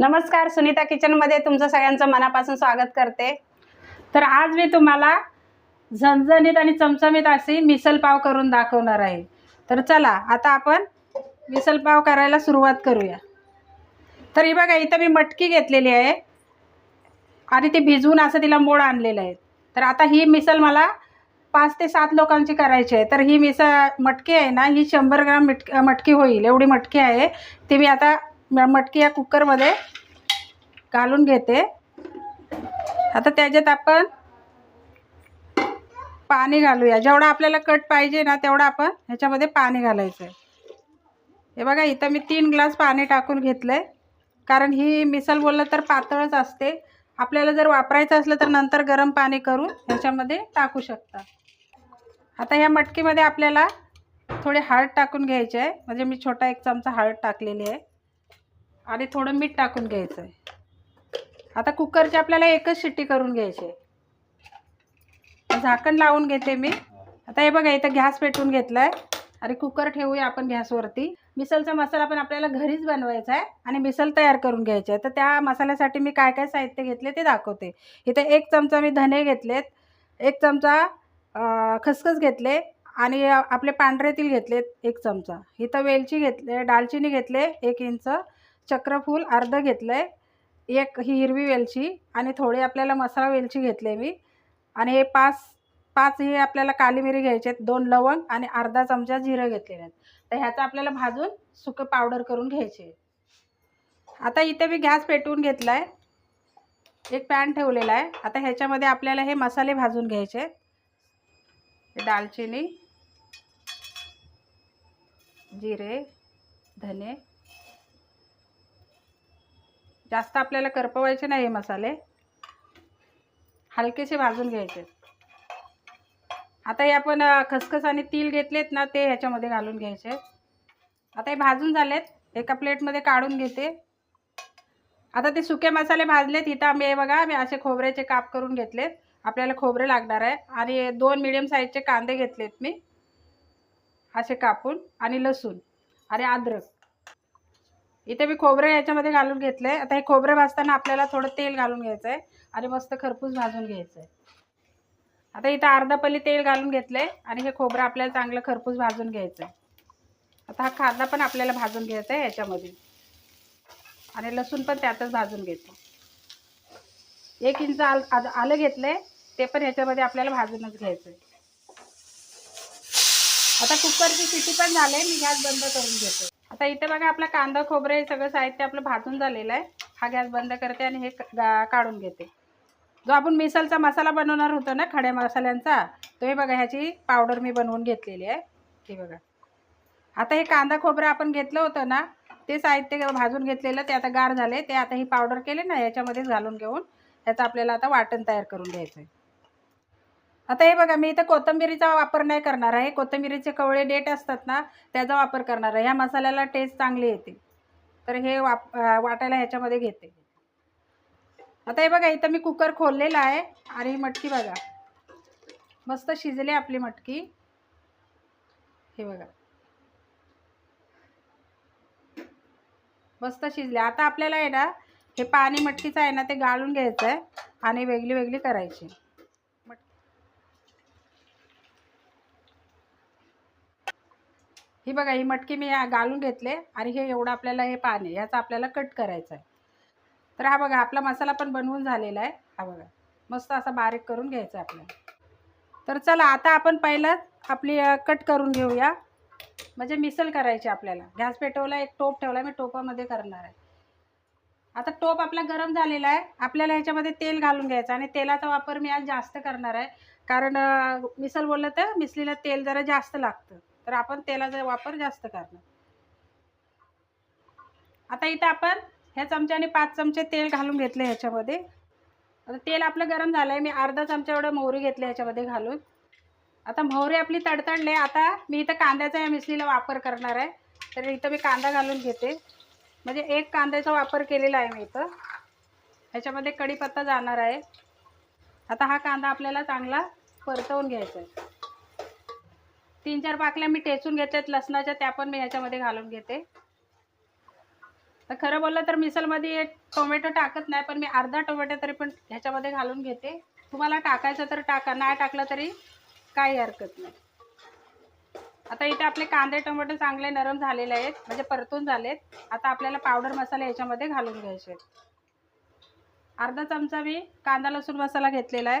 नमस्कार सुनीता किचनमध्ये तुमचं सगळ्यांचं मनापासून स्वागत करते. तर आज मी तुम्हाला झणझणीत आणि चमचमीत अशी मिसलपाव करून दाखवणार आहे. तर चला आता आपण मिसलपाव करायला सुरुवात करूया. तर ही बघा इथं मी मटकी घेतलेली आहे. आणि ती भिजवून असं तिला मोड आणलेलं आहे. तर आता ही मिसल मला पाच ते सात लोकांची करायची आहे. तर ही मिसळ मटकी आहे ना ही शंभर ग्राम मिट मटकी होईल. एवढी मटकी आहे. ती मी आता म- मटकी या कुकरमध्ये घालून घेते. आता त्याच्यात आपण पाणी घालूया. जेवढा आपल्याला कट पाहिजे ना तेवढा आपण ह्याच्यामध्ये पाणी घालायचं आहे. हे बघा इथं मी तीन ग्लास पाणी टाकून घेतलं आहे कारण ही मिसल बोललं तर पातळच असते. आपल्याला जर वापरायचं असलं तर नंतर गरम पाणी करून ह्याच्यामध्ये टाकू शकता. आता ह्या मटकीमध्ये आपल्याला थोडे हळद टाकून घ्यायचे आहे. म्हणजे मी छोटा एक चमचा हळद टाकलेली आहे. आणि थोडं मीठ टाकून घ्यायचं आहे. आता कुकरची आपल्याला एकच शिट्टी करून घ्यायची आहे. झाकण लावून घेते मी. आता हे बघा इथं गॅस पेटवून घेतला आहे आणि कुकर ठेवूया आपण गॅसवरती. मिसलचा मसाला पण आपल्याला घरीच बनवायचा आहे. आणि मिसल तयार करून घ्यायची आहे. तर त्या मसाल्यासाठी मी काय काय साहित्य घेतले ते दाखवते. इथं एक चमचा मी धने घेतलेत. एक चमचा खसखस घेतले आणि आपले पांढरे तील घेतलेत एक चमचा. इथं वेलची घेतले दालचिनी घेतले एक इंच चक्रफूल अर्ध घेतलं आहे एक ही हिरवी वेलची आणि थोडी आपल्याला मसाला वेलची घेतले मी. आणि हे पाच पाच हे आपल्याला काली मिरी घ्यायचे आहेत दोन लवंग आणि अर्धा चमचा जिरं घेतलेले आहेत. तर ह्याचं आपल्याला भाजून सुकं पावडर करून घ्यायचे आता इथे मी गॅस पेटवून घेतला आहे एक पॅन ठेवलेला आहे. आता ह्याच्यामध्ये आपल्याला हे मसाले भाजून घ्यायचे आहेत. दालचिनी जिरे धने. जास्त आपल्याला करपवायचे नाही हे मसाले. हलकेसे भाजून घ्यायचे. आता हे आपण खसखस आणि तीळ घेतलेत ना ते ह्याच्यामध्ये घालून घ्यायचे. आता हे भाजून झालेत. एका प्लेटमध्ये काढून घेते. आता ते सुके मसाले भाजलेत. इथं आम्ही बघा मी असे खोबऱ्याचे काप करून घेतलेत. आपल्याला खोबरं लागणार आहे. आणि दोन मिडियम साईजचे कांदे घेतलेत मी. असे कापून आणि लसूण आणि अद्रक. इथे मी खोबरं याच्यामध्ये घालून घेतलं आहे आता हे खोबरं भाजताना आपल्याला थोडं तेल घालून घ्यायचं आहे आणि मस्त खरपूस भाजून घ्यायचं आहे आता इथं अर्धा पल्ली तेल घालून घेतलं आहे आणि हे खोबरं आपल्याला चांगलं खरपूस भाजून घ्यायचं आहे आता हा कांदा पण आपल्याला भाजून घ्यायचा आहे याच्यामध्ये. आणि लसूण पण त्यातच भाजून घेतो एक इंच आल आद- आलं घेतलं आहे ते पण ह्याच्यामध्ये आपल्याला भाजूनच घ्यायचं आहे आता कुकरची शिटी पण झाले मी गॅस बंद करून घेते. आता इथे बघा आपला कांदा खोबरे हे सगळं साहित्य आपलं भाजून झालेलं आहे. हा गॅस बंद करते आणि हे क- गा- काढून घेते. जो आपण मिसलचा मसाला बनवणार होतो ना खड्या मसाल्यांचा तो हे बघा ह्याची पावडर मी बनवून घेतलेली आहे. हे बघा. आता हे कांदा खोबरं आपण घेतलं होतं ना ते साहित्य भाजून घेतलेलं ते आता गार झाले ते आता ही पावडर केले ना याच्यामध्येच घालून घेऊन त्याचं आपल्याला आता वाटण तयार करून घ्यायचं आहे आता हे बघा मी इथं कोथंबिरीचा वापर नाही करणार आहे. कोथंबिरीचे कवळे डेट असतात ना त्याचा वापर करणार आहे. ह्या मसाल्याला टेस्ट चांगली येते. तर हे वाप वाटायला ह्याच्यामध्ये घेते. आता हे बघा इथं मी कुकर खोललेला आहे आणि मटकी बघा. मस्त शिजली आपली मटकी. हे बघा. मस्त शिजले. आता आपल्याला आहे ना हे पाणी मटकीचं आहे ना ते गाळून घ्यायचं आहे आणि वेगळी वेगळी करायची. ही बघा ही मटकी मी घालून घेतले आणि हे एवढं आपल्याला हे पाणी ह्याचा आपल्याला कट करायचं आहे. तर हा बघा आपला मसाला पण बनवून झालेला आहे. हा बघा मस्त असा बारीक करून घ्यायचा आहे आपल्याला. तर चला आता आपण पहिलं आपली कट करून घेऊया. म्हणजे मिसल करायची आपल्याला. गॅस पेटवला एक टोप ठेवला मी टोपामध्ये करणार आहे. आता टोप आपला गरम झालेला आहे. आपल्याला ह्याच्यामध्ये तेल घालून घ्यायचं आणि तेलाचा वापर मी आज जास्त करणार आहे. कारण मिसल बोललं तर मिसलीला तेल जरा जास्त लागतं. तर आपण तेलाचा वापर जास्त करणार. आता इथं आपण ह्या चमच्याने पाच चमचे तेल घालून घेतले ह्याच्यामध्ये. आता तेल आपलं गरम झालं आहे मी अर्धा चमचा एवढं मोहरी घेतली ह्याच्यामध्ये घालून. आता मोहरी आपली तडतडले आता मी इथं कांद्याचा या मिसलीला वापर करणार आहे. तर इथं मी कांदा घालून घेते. म्हणजे एक कांद्याचा वापर केलेला आहे मी इथं. ह्याच्यामध्ये कढीपत्ता जाणार आहे. आता हा कांदा आपल्याला चांगला परतवून घ्यायचा आहे. तीन चार पाकल्या मी टेचून घेतल्यात लसणाच्या त्या पण मी ह्याच्यामध्ये घालून घेते. तर खरं बोललं तर मिसलमध्ये टोमॅटो टाकत नाही पण मी अर्धा टोमॅटो तरी पण ह्याच्यामध्ये घालून घेते. तुम्हाला टाकायचं तर टाका नाही टाकलं तरी काही हरकत नाही. आता इथे आपले कांदे टोमॅटो चांगले नरम झालेले आहेत म्हणजे परतून झालेत. आता आपल्याला पावडर मसाला याच्यामध्ये घालून घ्यायचे अर्धा चमचा मी कांदा लसूण मसाला घेतलेला आहे.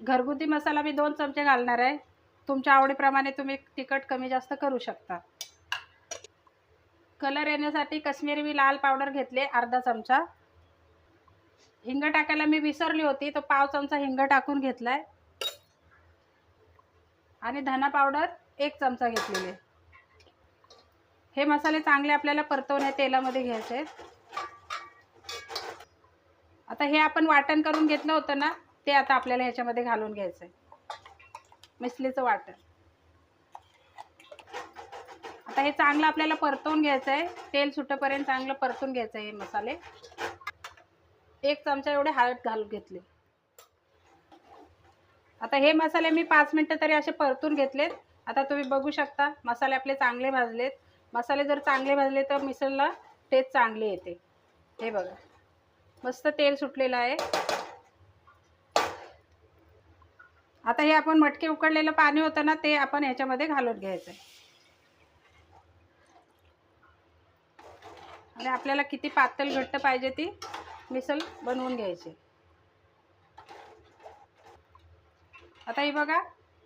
घरगुती मसाला मी दोन चमचे घालणार आहे. तुमच्या आवडीप्रमाणे तुम्ही तिखट कमी जास्त करू शकता. कलर येण्यासाठी कश्मीरी मी लाल पावडर घेतले अर्धा चमचा. हिंग टाकायला मी विसरली होती तर पाव चमचा हिंग टाकून घेतलाय. आणि धना पावडर एक चमचा घेतलेले. हे मसाले चांगले आपल्याला परतवून या तेलामध्ये घ्यायचे आहेत. आता हे आपण वाटण करून घेतलं होतं ना ते आता आपल्याला ह्याच्यामध्ये घालून घ्यायचं आहे मिसलीचं वाटण. आता हे चांगलं आपल्याला परतवून घ्यायचं आहे तेल सुटेपर्यंत चांगलं परतून घ्यायचं आहे हे मसाले. एक चमचा एवढे हळद घालून घेतले. आता हे मसाले मी पाच मिनटं तरी असे परतून घेतलेत. आता तुम्ही बघू शकता मसाले आपले चांगले भाजलेत. मसाले जर चांगले भाजले तर मिसळला टेस्ट चांगली येते. हे बघा. मस्त तेल सुटलेलं आहे. आता हे आपण मटके उकडलेलं पाणी होतं ना ते आपण ह्याच्यामध्ये घालून घ्यायचं आणि आपल्याला किती पातळ घट्ट पाहिजे ती मिसल बनवून घ्यायची. आता ही बघा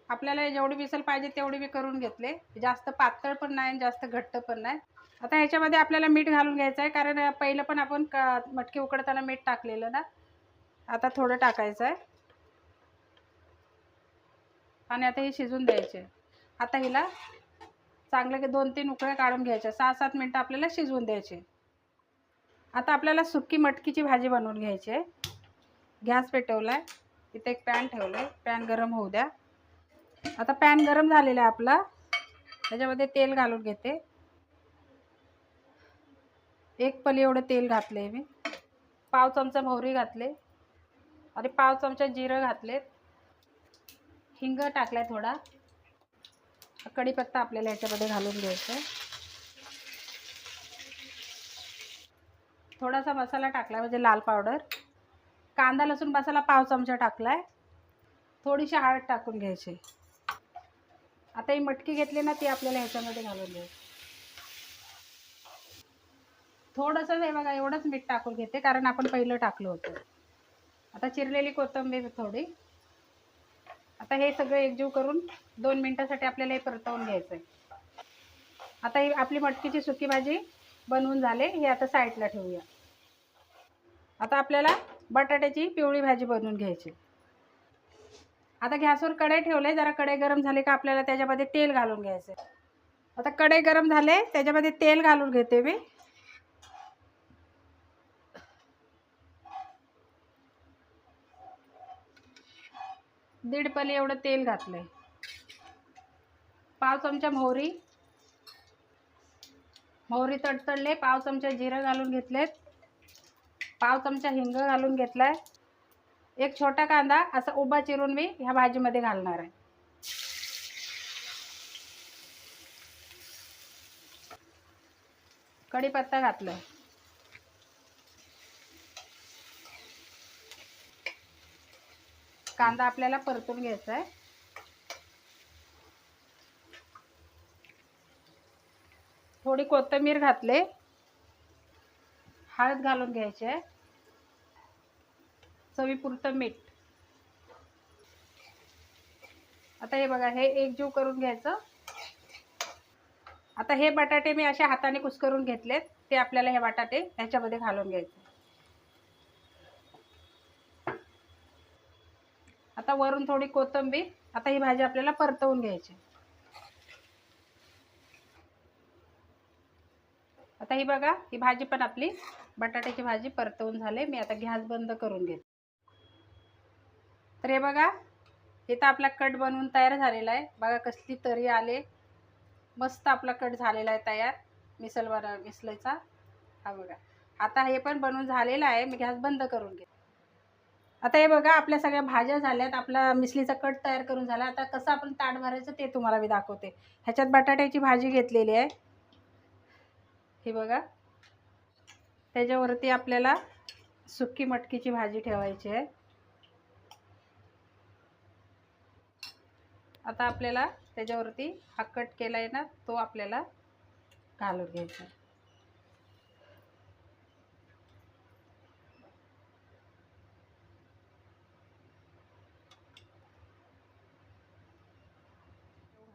आपल्याला जेवढी मिसल पाहिजे तेवढी मी करून घेतले. जास्त पातळ पण नाही जास्त घट्ट पण नाही. आता ह्याच्यामध्ये आपल्याला मीठ घालून घ्यायचं आहे कारण पहिलं पण आपण मटके उकडताना मीठ टाकलेलं ना. आता थोडं टाकायचं आहे आणि आता हे शिजून द्यायचे. आता हिला चांगलं दोन तीन उकळ्या काढून घ्यायच्या. सहा सात मिनटं आपल्याला शिजवून द्यायचे. आता आपल्याला सुकी मटकीची भाजी बनवून घ्यायची आहे. गॅस पेटवला आहे इथे एक पॅन ठेवलं आहे पॅन गरम होऊ द्या. आता पॅन गरम झालेला आहे आपला. त्याच्यामध्ये तेल घालून घेते. एक पली एवढं तेल घातलं आहे मी. पाव चमचा मोहरी घातले. आणि पाव चमचा जिरं घातलेत. हिंग टाकलाय थोडा. कढीपत्ता आपल्याला याच्यामध्ये घालून घ्यायचा थोडासा मसाला टाकला म्हणजे लाल पावडर. कांदा लसूण मसाला पाव चमचा टाकलाय. थोडीशी हळद टाकून घ्यायची. आता ही मटकी घेतली ना ती आपल्याला ह्याच्यामध्ये घालून घ्यायची. थोडंसं हे बघा एवढंच मीठ टाकून घेते कारण आपण पहिलं टाकलं होतं. आता चिरलेली कोथिंबीर थोडी. आता हे सगळं एकजीव करून दोन मिनटासाठी आपल्याला हे परतवून घ्यायचं आहे आता ही आपली मटकीची सुकी भाजी बनवून झाले हे आता साईडला ठेवूया. आता आपल्याला बटाट्याची पिवळी भाजी बनवून घ्यायची. आता गॅसवर कढई ठेवले जरा कढई गरम झाले का आपल्याला त्याच्यामध्ये तेल घालून घ्यायचं आता कढई गरम झाले त्याच्यामध्ये तेल घालून घेते मी. दीड पली एवढं तेल घातलं आहे पाव चमचा मोहरी. मोहरी तडतडले पाव चमचा जिरं घालून घेतलेत. पाव चमचा हिंग घालून घेतलाय. एक छोटा कांदा असा उभा चिरून मी ह्या भाजीमध्ये घालणार आहे. कढीपत्ता घातलं कांदा आपल्याला परतून घ्यायचा आहे थोडी कोथिंबीर घातले. हळद घालून घ्यायचे आहे. चवीपुरतं मीठ. आता हे बघा हे एकजीव करून घ्यायचं. आता हे बटाटे मी अशा हाताने कुस्करून घेतलेत. ते आपल्याला हे बटाटे ह्याच्यामध्ये घालून घ्यायचे. आता वरून थोडी कोथिंबीर आता ही भाजी आपल्याला परतवून घ्यायची आता ही बघा ही भाजी पण आपली बटाट्याची भाजी परतवून झाले मी आता गॅस बंद करून घेते. तर हे बघा इथं आपला कट बनवून तयार झालेला आहे. बघा कसली तरी आले. मस्त आपला कट झालेला आहे तयार. मिसल बन मिसळीचा. हा बघा. आता हे पण बनवून झालेलं आहे. मी गॅस बंद करून घेते. आता हे बघा आपल्या सगळ्या भाज्या झाल्यात आपला मिसलीचा कट तयार करून झाला. आता कसं आपण ताट भरायचं ते तुम्हाला मी दाखवते. ह्याच्यात बटाट्याची भाजी घेतलेली आहे. हे बघा. त्याच्यावरती आपल्याला सुक्की मटकीची भाजी ठेवायची आहे. आता आपल्याला त्याच्यावरती हा कट केला आहे ना तो आपल्याला घालून घ्यायचा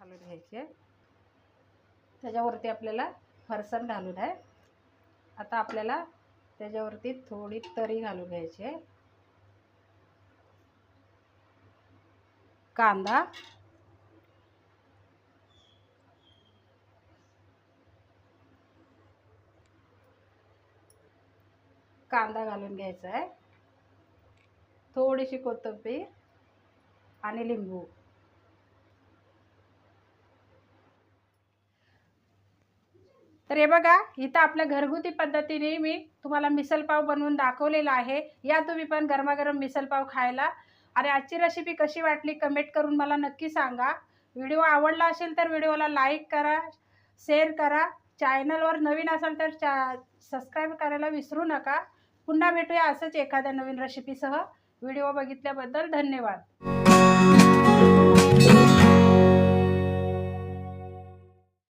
घालून घ्यायचे. त्याच्यावरती आपल्याला फरसाण घालून आहे. आता आपल्याला त्याच्यावरती थोडी तरी घालून घ्यायची आहे. कांदा. कांदा घालून घ्यायचा आहे. थोडीशी कोथिंबीर आणि लिंबू. तर हे बघा इथं आपल्या घरगुती पद्धतीने मी तुम्हाला मिसलपाव बनवून दाखवलेला आहे. या तुम्ही पण गरमागरम मिसलपाव खायला. आणि आजची रेसिपी कशी वाटली कमेंट करून मला नक्की सांगा. व्हिडिओ आवडला असेल तर व्हिडिओला लाईक करा शेअर करा. चॅनलवर नवीन असाल तर चा सबस्क्राईब करायला विसरू नका. पुन्हा भेटूया असंच एखाद्या नवीन रेसिपीसह व्हिडिओ बघितल्याबद्दल धन्यवाद.